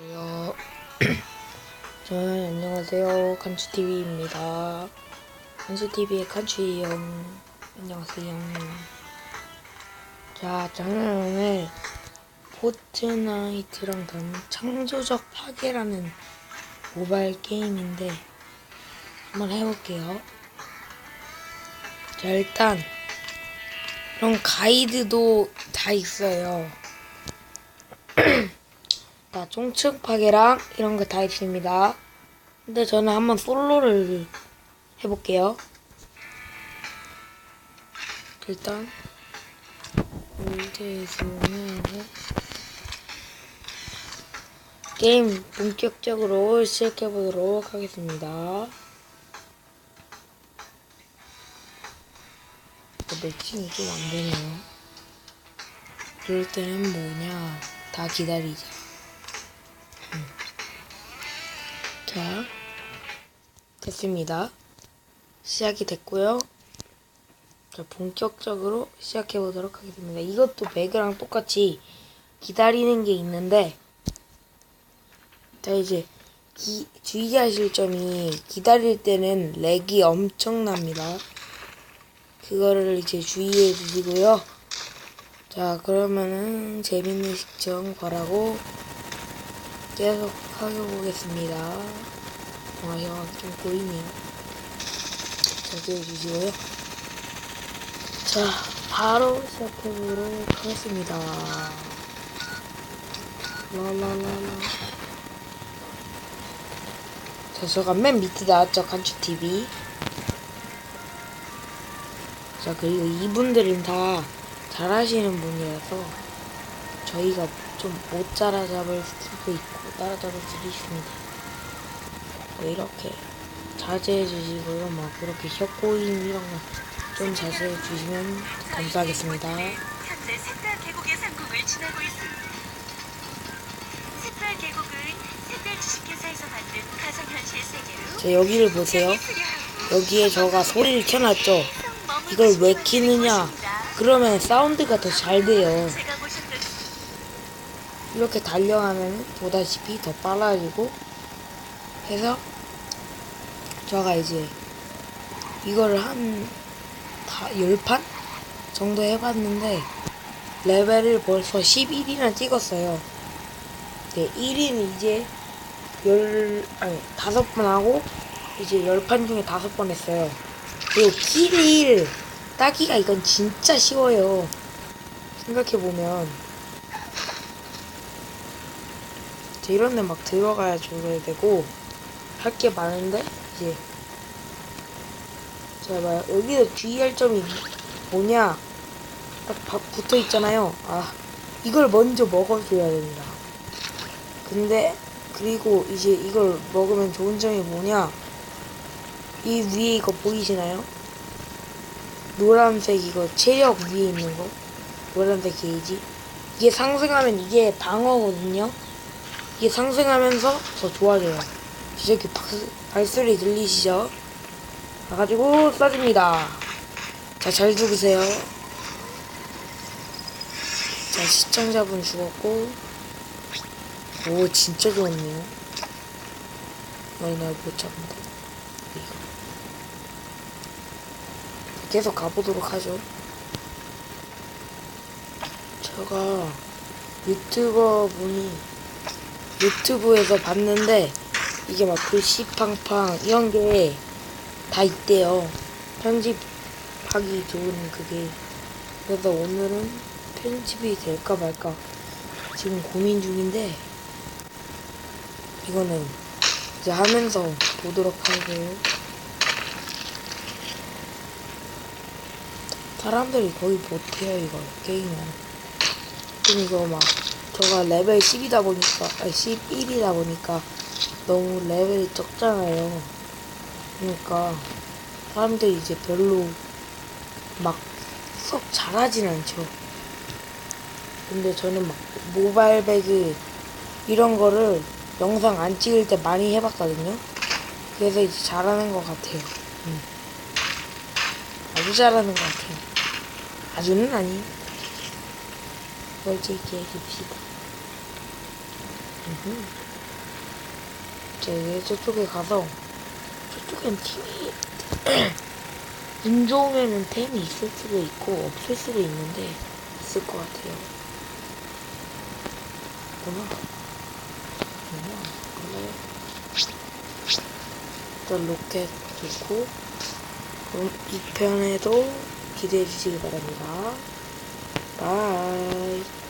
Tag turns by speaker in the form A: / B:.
A: 안녕하세요. 저는 안녕하세요. 칸추TV입니다. 칸추TV의 칸추이형. 안녕하세요. 자, 저는 오늘 포트나이트랑 다른 창조적 파괴라는 모바일 게임인데 한번 해볼게요. 자, 일단 이런 가이드도 다 있어요. 다 총층 파괴랑 이런 거 다 있습니다. 근데 저는 한번 솔로를 해볼게요. 일단 일대에서는 게임 본격적으로 시작해 보도록 하겠습니다. 매칭이 좀 안 되네요. 그럴 때는 뭐냐 다 기다리자. 자, 됐습니다. 시작이 됐고요. 자, 본격적으로 시작해 보도록 하겠습니다. 이것도 배그랑 똑같이 기다리는 게 있는데, 자, 이제 기, 주의하실 점이 기다릴 때는 렉이 엄청납니다. 그거를 이제 주의해 주시고요. 자, 그러면은 재밌는 시청 바라고 계속 하겨보겠습니다. 아, 혀가 좀 보이네요. 자제해 주시고요. 자, 바로 시작해보도록 하겠습니다. 라라라라. 자, 저가 맨 밑에 나왔죠, 간추TV. 자, 그리고 이분들은 다 잘하시는 분이라서 저희가 좀 못 따라잡을 수도 있고 따라잡을 수도 있습니다. 뭐 이렇게 자제해 주시고요. 막 그렇게 혀꼬임 이런 거 좀 자제해 주시면 감사하겠습니다.
B: 현재 샛별 계곡의 상공을 지나고 있습니다. 샛별 계곡은 샛별 주식회사에서 만든 가상현실 세계로
A: 자, 여기를 보세요. 여기에 저가 소리를 켜놨죠. 이걸 왜 키느냐? 그러면 사운드가 더 잘 돼요.
B: 제가
A: 이렇게 달려가면 보다시피 더 빨라지고 해서 저가 이제 이거를 한다 열판 정도 해봤는데 레벨을 벌써 11이나 찍었어요. 네, 1위는 이제 열 아니 다섯 번 하고 이제 열 판 중에 다섯 번 했어요. 그리고 킬을 따기가 이건 진짜 쉬워요. 생각해 보면 이런 데 막 들어가야 줘야 되고 할 게 많은데 이제. 자 봐요 여기서 주의할 점이 뭐냐? 딱 바- 붙어 있잖아요. 아 이걸 먼저 먹어줘야 됩니다. 근데 그리고 이제 이걸 먹으면 좋은 점이 뭐냐? 이 위에 이거 보이시나요? 노란색 이거 체력 위에 있는 거? 노란색 게이지? 이게 상승하면 이게 방어거든요 이게 상승하면서 더 좋아져요. 저기 박수, 발소리 들리시죠? 가가지고 쏴줍니다. 자, 잘 죽으세요. 자, 시청자분 죽었고. 오, 진짜 좋았네요. 아니, 나못 잡는다. 계속 가보도록 하죠. 제가 유튜버 분이 유튜브에서 봤는데 이게 막 글씨팡팡 이런 게 다 있대요. 편집하기 좋은 그게. 그래서 오늘은 편집이 될까 말까 지금 고민 중인데 이거는 이제 하면서 보도록 할게요. 사람들이 거의 못해요 이거 게임을. 좀 이거 막 저가 레벨 10이다 보니까 아니 11이다 보니까 너무 레벨이 적잖아요. 그러니까 사람들이 이제 별로 막 썩 잘하진 않죠. 근데 저는 막 모바일 배그 이런 거를 영상 안 찍을 때 많이 해봤거든요. 그래서 이제 잘하는 것 같아요. 음. 아주 잘하는 것 같아요. 아주는 아니에요. 음흠. 자, 이제 저쪽에 가서 저쪽엔 팀이 운 좋으면은 템이 있을 수도 있고 없을 수도 있는데 있을 것 같아요. 뭐나? 뭐나? 원래 일단 로켓 좋고 그럼 2편에도 기대해 주시기 바랍니다. 바이.